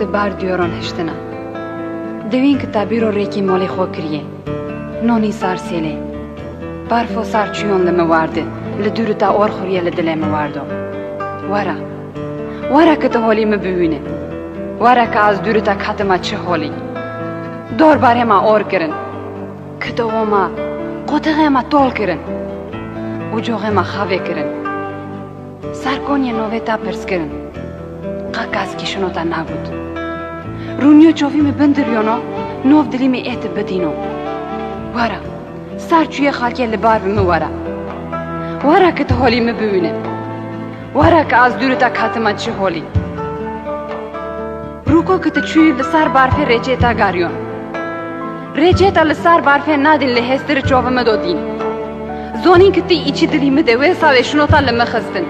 کت بر دیاران هشتنا دوین که تبیر ریکی مالی خو کریه نونی سر سیله برف و سر چیون لمه ورده لدور تا اور خوریه لدله مواردو ورا ورا که تا حالی مبوینه ورا که از دور تا کتما چه حالی دور باره ما اور کرن که تا ما قطعه ما طول کرن و جوغه ما خواه تا تا رونیو چوفی می بندریانو نوف دلی می ایت بدینو ورا سر چوی خاکی لبار بمی ورا ورا که تو حالی می ببینه ورا که از دور تا کاتما چه حالی روکو که تو چوی لسر برفه ریچه تا گاریون ریچه تا لسر برفه نادین لحستر چوفه مدودین زونین که تی ایچی دلی مده وی ساوه شنو تا لمه خستن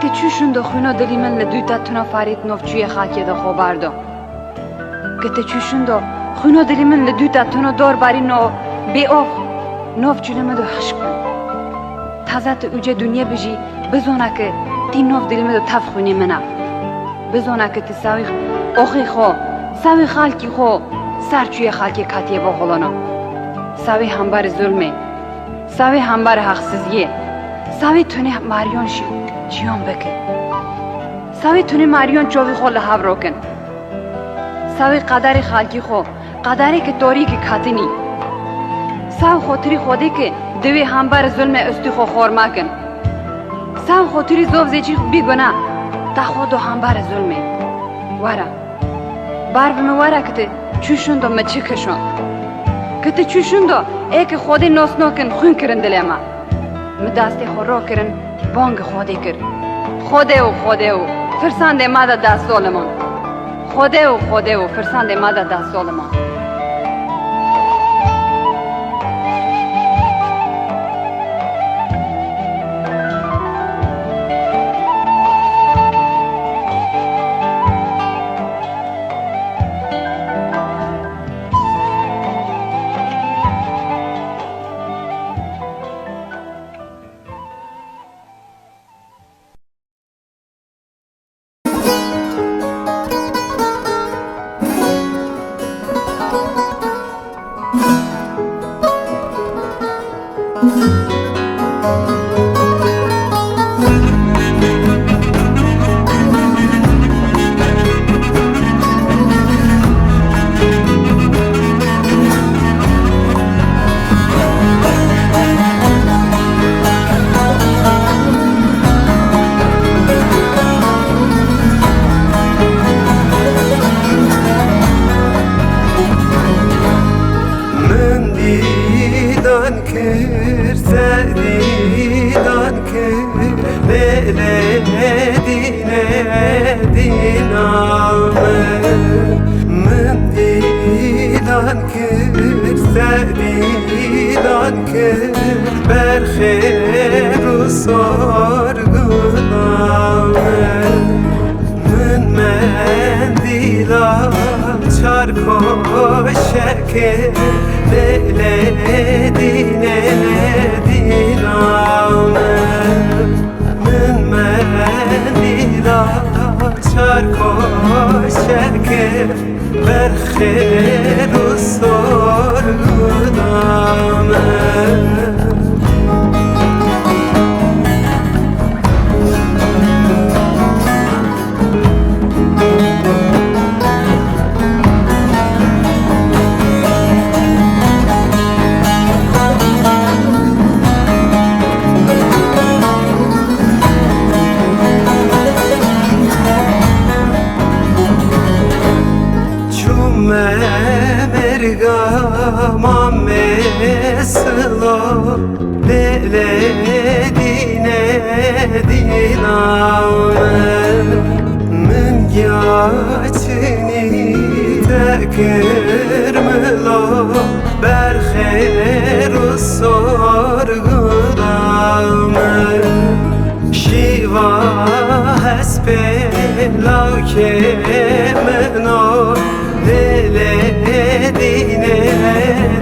که چوشون دخونا دلی من لدو تتونا فارید نوف خاکی دخو بردو که تی چوشون دو خونا دلی من لدو تتونا دار باری نو بی او نوف چوی دو کن. تازه تو اوجه دنیا بجی بزونا که تی نوف دلی من دو تف خونی منا بزونا که تی ساوی اوخی خو ساوی خالکی خو سر چوی خالکی کاتیه با خلانا ساوی همبار ظلمه. ساوی همبار حقصیزیه ساوی تونه ماریون شیم جیان بکن. سوی تونی ماریون چوی خو لحب روکن سوی قدر خالکی خو قدری که توری که کاتنی سو خاطری خودی که دوی همبر ظلم استی خو خور مکن سو خاطری زوف زیچی بی گنا تا خودو همبر ظلمه ورا بار بمه ورا که چوشون دو مچی کشون که تی چوشون دو ای که خودی نوس نوکن خون کرن دلی ما. مداستی خو رو کرن. بانگ خودی کرد خوده و خوده و فرسنده ماده دست سولمان خوده و خوده و فرسنده ماده دست سولمان من دیدان کر برخیر و سرگنام من من دیدم چار شکر لیل kirmilo berxer sorgudamı Şiva hespe lake meno dele dine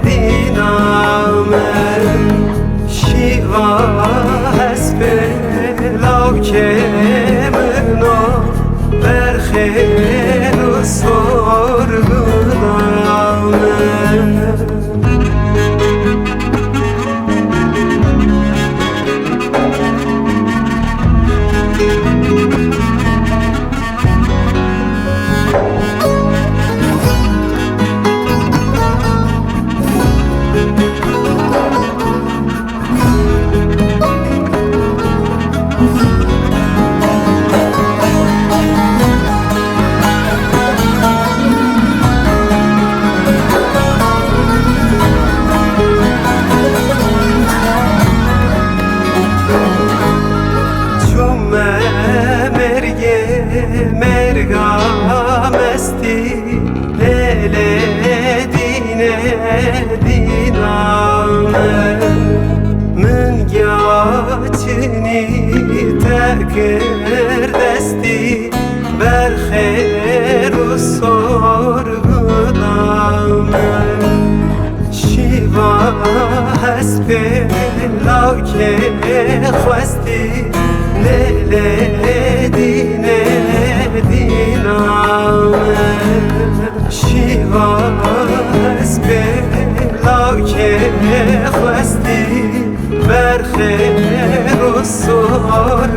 dinamı Şiva ülke yeah. gider o sorgun